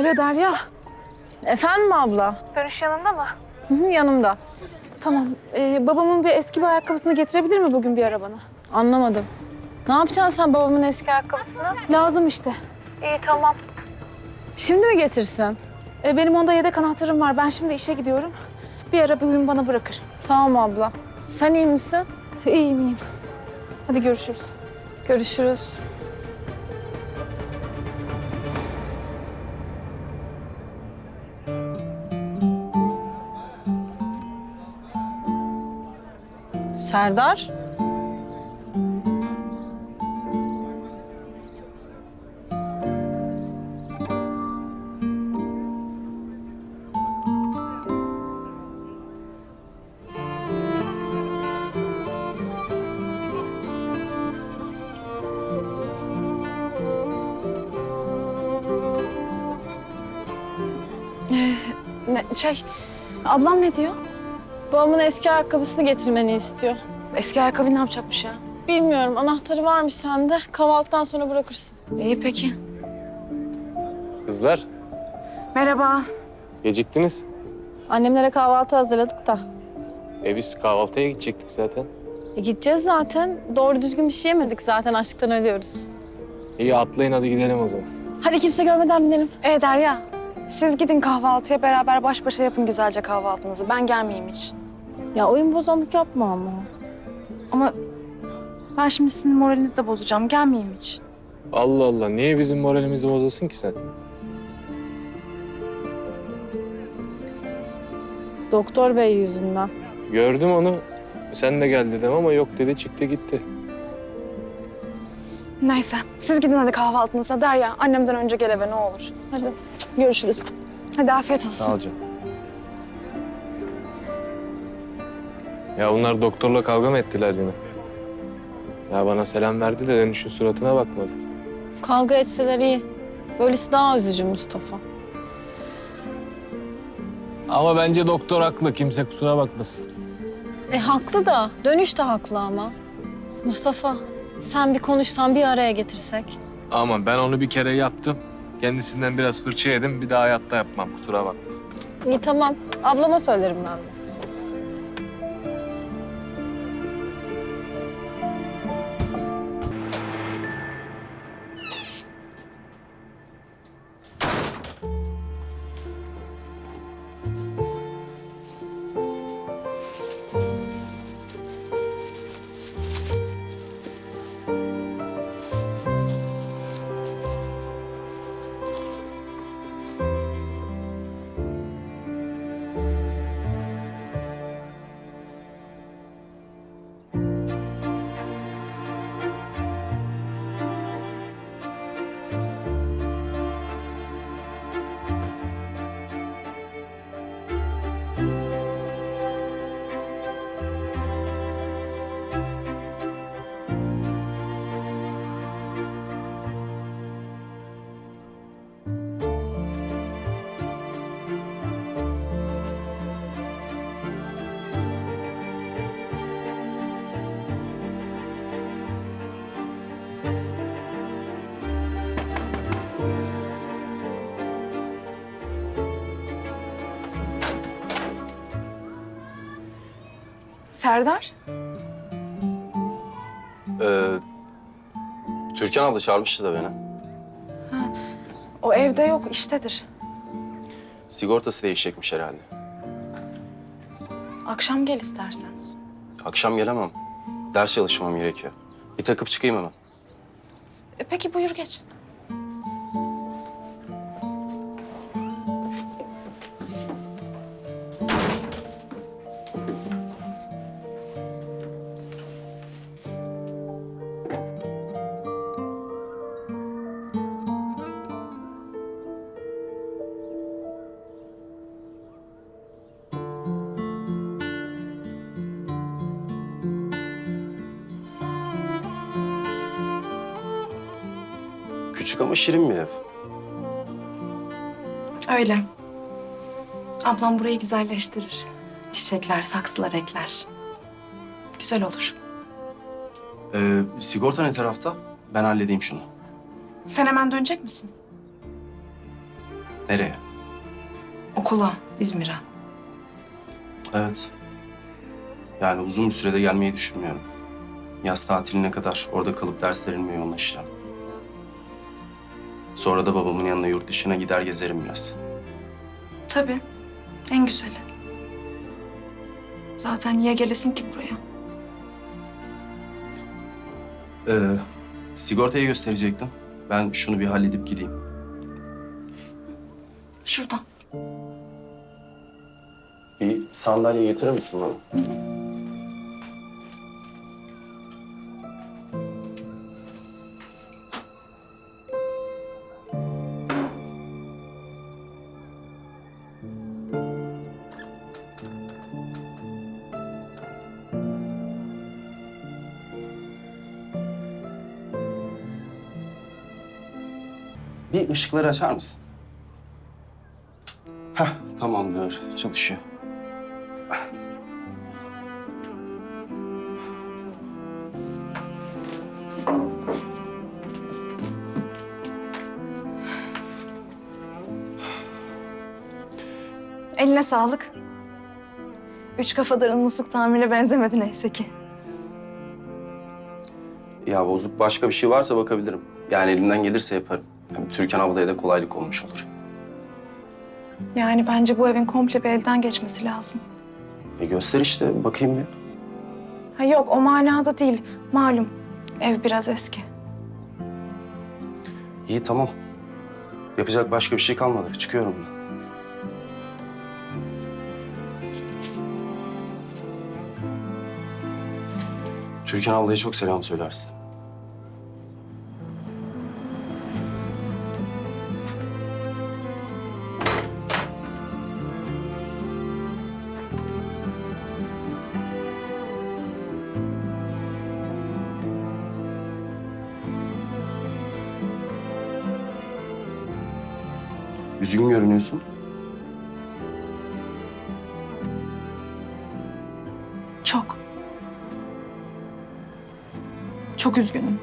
Alo Derya. Efendim abla? Dönüş yanında mı? Hı hı, yanımda. Tamam. Ee, babamın bir eski bir ayakkabısını getirebilir mi bugün bir arabana? Anlamadım. Ne yapacaksın sen babamın eski ayakkabısını? Lazım işte. İyi tamam. Şimdi mi getirsin? Ee, benim onda yedek anahtarım var. Ben şimdi işe gidiyorum. Bir ara bugün bana bırakır. Tamam abla. Sen iyi misin? İyiyim iyiyim. Hadi görüşürüz. Görüşürüz. Serdar? Şey, ablam ne diyor? Babamın eski ayakkabısını getirmeni istiyor. Eski ayakkabı ne yapacakmış ya? Bilmiyorum anahtarı varmış sende. Kahvaltıdan sonra bırakırsın. İyi peki. Kızlar, Merhaba. geciktiniz. Annemlere kahvaltı hazırladık da. E biz kahvaltıya gidecektik zaten. E gideceğiz zaten. Doğru düzgün bir şey yemedik zaten. Açlıktan ölüyoruz. İyi atlayın hadi gidelim o zaman. Hadi kimse görmeden binelim. Ee Derya, siz gidin kahvaltıya beraber baş başa yapın güzelce kahvaltınızı. Ben gelmeyeyim hiç. Ya oyun bozanlık yapma ama. Ama ben şimdi sizin moralinizi de bozacağım. Gelmeyeyim hiç. Allah Allah, niye bizim moralimizi bozasın ki sen? Doktor bey yüzünden. Gördüm onu, sen de gel dedim ama yok dedi çıktı gitti. Neyse, siz gidin hadi kahvaltınıza. Derya, annemden önce gel eve ne olur. Hadi, görüşürüz. Hadi afiyet olsun. Sağ ol canım. Ya bunlar doktorla kavga mı ettiler yine? Ya bana selam verdi de dönüşün suratına bakmadı. Kavga etseler iyi. Böylesi daha üzücü Mustafa. Ama bence doktor haklı, kimse kusura bakmasın. E haklı da. Dönüş de haklı ama. Mustafa sen bir konuşsan bir araya getirsek. Ama ben onu bir kere yaptım. Kendisinden biraz fırça yedim, bir daha hayatta yapmam, kusura bakma. İyi tamam. Ablama söylerim ben de. Serdar, Ee, Türkan abla çağırmıştı da beni. o evde yok, iştedir. Sigortası değişecekmiş herhalde. Akşam gel istersen. Akşam gelemem. Ders çalışmam gerekiyor. Bir takıp çıkayım hemen. E, peki buyur geç. Küçük ama şirin bir ev. Öyle. Ablam burayı güzelleştirir. Çiçekler, saksılar ekler. Güzel olur. Ee, sigorta ne tarafta? Ben halledeyim şunu. Sen hemen dönecek misin? Nereye? Okula, İzmir'e. Evet. Yani uzun bir sürede gelmeyi düşünmüyorum. Yaz tatiline kadar orada kalıp derslerimle yoğunlaşacağım. Sonra da babamın yanına yurt dışına gider gezerim biraz. Tabii. En güzeli. Zaten niye gelesin ki buraya? Ee, sigortayı gösterecektim. Ben şunu bir halledip gideyim. Şuradan. Bir sandalye getirir misin bana? Bir ışıkları açar mısın? Heh, tamamdır. Çalışıyor. Eline sağlık. Üç kafadarın musluk tamirine benzemedi neyse ki. Ya bozuk başka bir şey varsa bakabilirim. Yani elimden gelirse yaparım. Hem Türkan ablaya da kolaylık olmuş olur. Yani bence bu evin komple bir elden geçmesi lazım. E göster işte bakayım bir. Ha yok o manada değil. Malum ev biraz eski. İyi tamam. Yapacak başka bir şey kalmadı. Çıkıyorum ben. Türkan ablaya çok selam söylersin. Üzgün görünüyorsun. Çok. Çok üzgünüm.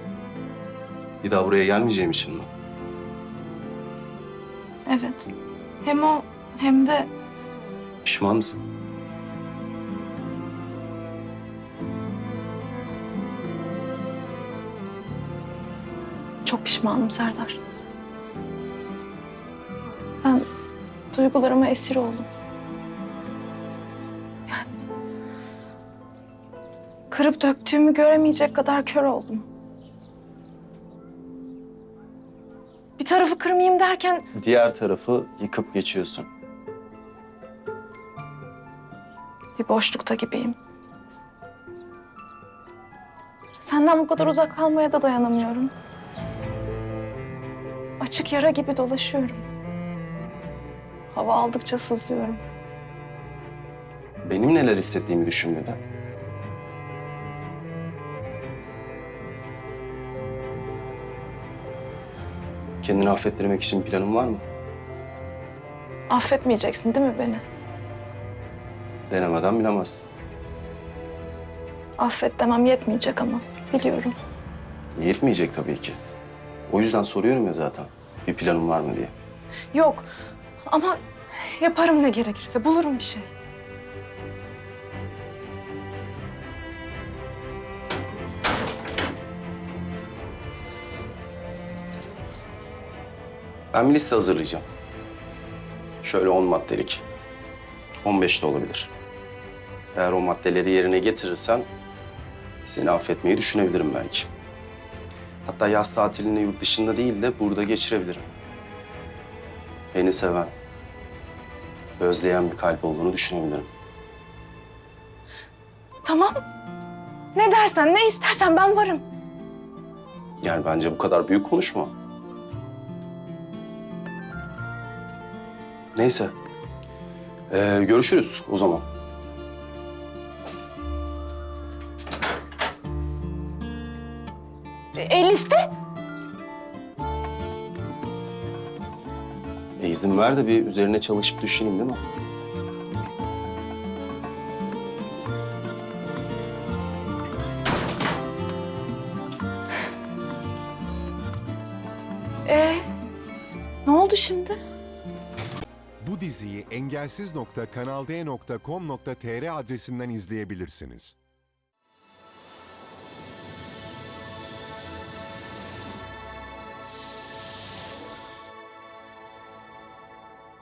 Bir daha buraya gelmeyeceğim için mi? Evet. Hem o hem de Pişman mısın? çok pişmanım Serdar. Duygularıma esir oldum. Yani kırıp döktüğümü göremeyecek kadar kör oldum. Bir tarafı kırmayayım derken Diğer tarafı yıkıp geçiyorsun. bir boşlukta gibiyim. Senden bu kadar uzak kalmaya da dayanamıyorum. Açık yara gibi dolaşıyorum. Hava aldıkça sızlıyorum. Benim neler hissettiğimi düşünmeden. Kendini affettirmek için planın var mı? Affetmeyeceksin değil mi beni? Denemeden bilemezsin. Affet demem yetmeyecek ama biliyorum. Yetmeyecek tabii ki. O yüzden soruyorum ya zaten. Bir planın var mı diye. Yok ama yaparım ne gerekirse bulurum bir şey. Ben bir liste hazırlayacağım. Şöyle 10 maddelik. 15 de olabilir. Eğer o maddeleri yerine getirirsen seni affetmeyi düşünebilirim belki. Hatta yaz tatilini yurt dışında değil de burada geçirebilirim. Beni seven, özleyen bir kalp olduğunu düşünebilirim. Tamam. Ne dersen ne istersen ben varım. Yani bence bu kadar büyük konuşma. Neyse. Ee, görüşürüz o zaman. E, liste? E, izin ver de bir üzerine çalışıp düşüneyim değil mi? E ne oldu şimdi? Bu diziyi engelsiz.kanalde.com.tr adresinden izleyebilirsiniz.